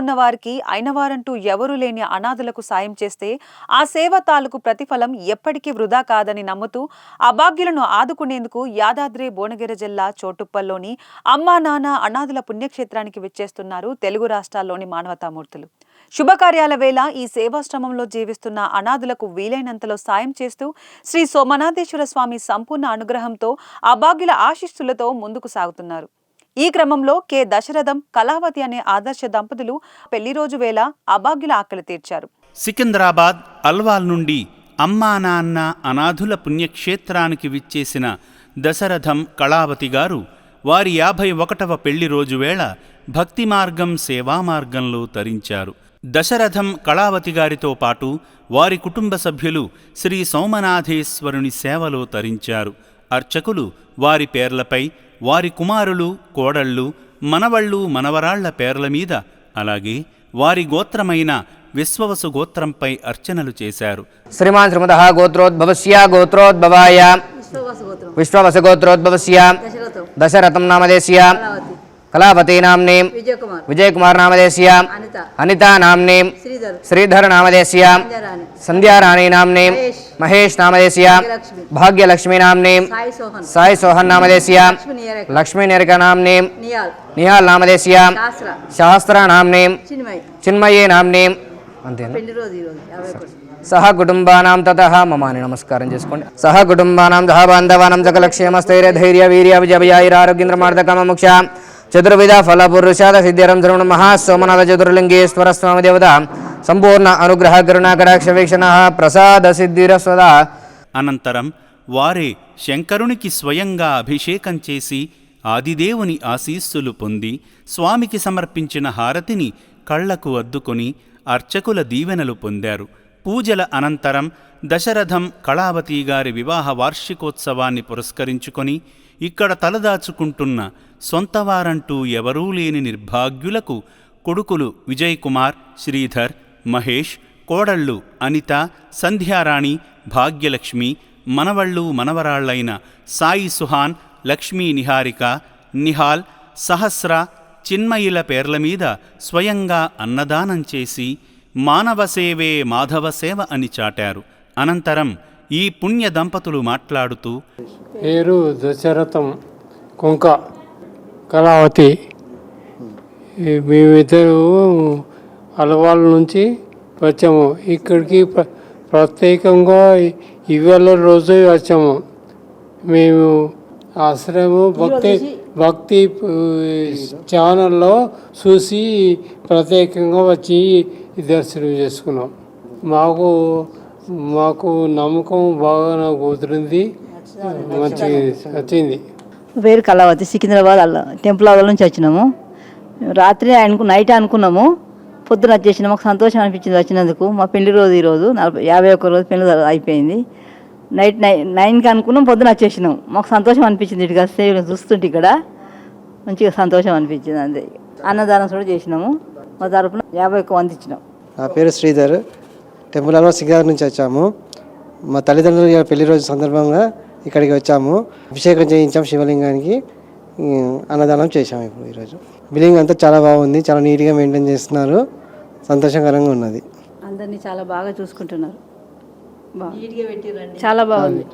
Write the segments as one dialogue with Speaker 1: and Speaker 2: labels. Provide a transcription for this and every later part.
Speaker 1: ఉన్న వారికి అయినవారంటూ ఎవరూ లేని అనాథులకు సాయం చేస్తే ఆ సేవ తాలూకు ప్రతిఫలం ఎప్పటికీ వృధా కాదని నమ్ముతూ అభాగ్యులను ఆదుకునేందుకు యాదాద్రి భువనగిరి జిల్లా చోటుప్పల్లోని అమ్మా నాన్న అనాథుల పుణ్యక్షేత్రానికి విచ్చేస్తున్నారు తెలుగు రాష్ట్రాల్లోని మానవతామూర్తులు. శుభకార్యాల వేళ ఈ సేవాశ్రమంలో జీవిస్తున్న అనాథులకు వీలైనంతలో సాయం చేస్తూ శ్రీ సోమనాథేశ్వర స్వామి సంపూర్ణ అనుగ్రహంతో అభాగ్యుల ఆశిస్సులతో ముందుకు సాగుతున్నారు. ఈ క్రమంలో కె. దశరథం కళావతి అనే ఆదర్శ దంపతులు పెళ్ళి రోజు వేళ అభాగ్యుల ఆకలి తీర్చారు.
Speaker 2: సికింద్రాబాద్ అల్వాల్ నుండి అమ్మా నాన్న అనాథుల పుణ్యక్షేత్రానికి విచ్చేసిన దశరథం కళావతి గారు వారి యాభై ఒకటవ పెళ్ళి రోజు వేళ భక్తి మార్గం సేవా మార్గంలో తరించారు. దశరథం కళావతి గారితో పాటు వారి కుటుంబ సభ్యులు శ్రీ సోమనాథేశ్వరుని సేవలో తరించారు. అర్చకులు వారి పేర్లపై వారి కుమారులు కోడళ్ళు మనవళ్ళు మనవరాళ్ళ పేర్ల మీద అలాగే వారి గోత్రమైన విశ్వవసు గోత్రంపై అర్చనలు చేశారు.
Speaker 3: శ్రీమాన్ శ్రీమద గోత్రోద్భవస్య గోత్రోద్భవాయ. విశ్వవసగోత్రోద్భవస్య దశరథం నామదేశ్య కళావతి. నామ్నీం.
Speaker 4: విజయకుమార్.
Speaker 3: విజయకుమార్ నామదేశ్య
Speaker 4: అనిత.
Speaker 3: అనిత నామ్నీం.
Speaker 4: శ్రీధర్.
Speaker 3: శ్రీధర్ నామదేశ్య
Speaker 4: సంధ్యారాణి
Speaker 3: నామ్నీం
Speaker 4: మహేష్
Speaker 3: నామదేశ్య.
Speaker 4: భాగ్యలక్ష్మి.
Speaker 3: నామ్నీం
Speaker 4: సాయి సోహన్.
Speaker 3: నామదేశ్య.
Speaker 4: లక్ష్మి
Speaker 3: నిరక నామ్నీం నిహాల్ నామదేశ్య.
Speaker 4: శాస్త్ర.
Speaker 3: నామ్నీం
Speaker 4: చిన్మయ్.
Speaker 3: నామ్నీం అంతేనా
Speaker 4: ఒకటి
Speaker 3: సహ కుటుంబానాం తత మమాని నమస్కారం చేసుకోండి. సహ కుటుంబానాం సహ బాంధవానాం సకలక్షేమస్థైర్య ధైర్య వీర్య విజయయాయిరారోగ్యంద్రమార్థకమ ముక్ష చతుర్విధ ఫల పురుషాద సిద్ధిరం ధ్రువణ మహాసోమనాథ చతుర్లింగేశ్వర స్వామి దేవత. సంపూర్ణ అనుగ్రహ కరుణా వీక్షణ ప్రసాద సిద్ధిరస్వద
Speaker 2: అనంతరం వారే శంకరునికి స్వయంగా అభిషేకం చేసి ఆదిదేవుని ఆశీస్సులు పొంది స్వామికి సమర్పించిన హారతిని కళ్ళకు అద్దుకొని అర్చకుల దీవెనలు పొందారు. పూజల అనంతరం దశరథం కళావతి గారి వివాహ వార్షికోత్సవాన్ని పురస్కరించుకొని ఇక్కడ తలదాచుకుంటున్న సొంతవారంటూ ఎవరూ లేని నిర్భాగ్యులకు కొడుకులు విజయ్ కుమార్ శ్రీధర్ మహేష్ కోడళ్ళు అనిత సంధ్యారాణి భాగ్యలక్ష్మి మనవళ్ళు మనవరాళ్ళైన సాయి సుహాన్ లక్ష్మీ నిహారిక నిహాల్ సహస్ర చిన్మయిల పేర్ల మీద స్వయంగా అన్నదానం చేసి మానవ సేవే మాధవ సేవ అని చాటారు. అనంతరం ఈ పుణ్య దంపతులు మాట్లాడుతూ
Speaker 5: పేరు దశరథం కుంక కళావతి మేమిద్దరు అలవాళ్ళ నుంచి వచ్చాము. ఇక్కడికి ప్ర ప్రత్యేకంగా ఇవాళ రోజు వచ్చాము. మేము ఆశ్రమం భక్తి భక్తి ఛానల్లో చూసి ప్రత్యేకంగా వచ్చి దర్శనం చేసుకున్నాం. మాకు మాకు నమ్మకం బాగా కుదిరింది. మంచి వచ్చింది.
Speaker 4: పేరు కళావతి సికింద్రాబాద్ అల్ల టెంపుల్ అవల నుంచి వచ్చినాము. రాత్రి అనుకు నైట్ అనుకున్నాము. పొద్దున వచ్చేసిన మాకు సంతోషం అనిపించింది వచ్చినందుకు. మా పెళ్ళి రోజు ఈరోజు నలభై యాభై ఒక్క రోజు పెళ్ళి అయిపోయింది. నైట్ నై నైన్కి అనుకున్నాం పొద్దున వచ్చేసినాం మాకు సంతోషం అనిపించింది ఇటు సేవలు చూస్తుంటే ఇక్కడ. మంచిగా సంతోషం అనిపించింది అంతే. అన్నదానం కూడా చేసినాము. మా తరఫున యాభై ఒక్క వంద ఇచ్చినాం.
Speaker 6: నా పేరు శ్రీధర్. టెంపుల్ అల్వా సింగార్ నుంచి వచ్చాము. మా తల్లిదండ్రుల పెళ్ళి రోజు సందర్భంగా ఇక్కడికి వచ్చాము. అభిషేకం చేయించాం శివలింగానికి. అన్నదానం చేశాము ఇప్పుడు ఈరోజు బిల్డింగ్ అంతా చాలా బాగుంది చాలా నీట్గా మెయింటైన్ చేస్తున్నారు. సంతోషకరంగా ఉన్నది.
Speaker 4: అందరినీ చాలా బాగా చూసుకుంటున్నారు. చాలా బాగుంది.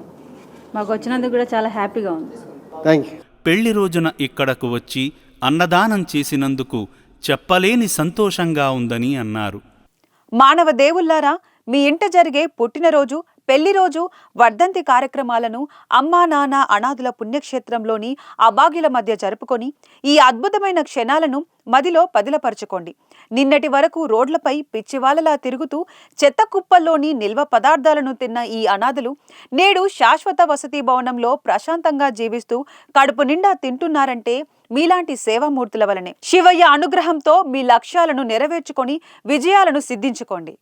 Speaker 4: మాకు వచ్చినందుకు కూడా చాలా హ్యాపీగా ఉంది.
Speaker 6: థ్యాంక్ యూ
Speaker 2: పెళ్ళి రోజున ఇక్కడకు వచ్చి అన్నదానం చేసినందుకు చెప్పలేని సంతోషంగా ఉందని అన్నారు.
Speaker 1: మానవ దేవుళ్ళారా మీ ఇంట జరిగే పుట్టినరోజు పెళ్ళి రోజు వర్ధంతి కార్యక్రమాలను అమ్మా నాన్న అనాథుల పుణ్యక్షేత్రంలోని అభాగ్యుల మధ్య జరుపుకొని ఈ అద్భుతమైన క్షణాలను మదిలో పదిలపరచుకోండి. నిన్నటి వరకు రోడ్లపై పిచ్చివాలలా తిరుగుతూ చెత్త కుప్పల్లోని నిల్వ పదార్థాలను తిన్న ఈ అనాథులు నేడు శాశ్వత వసతి భవనంలో ప్రశాంతంగా జీవిస్తూ కడుపు నిండా తింటున్నారంటే మీలాంటి సేవామూర్తుల వలనే. శివయ్య అనుగ్రహంతో మీ లక్ష్యాలను నెరవేర్చుకొని విజయాలను సిద్ధించుకోండి.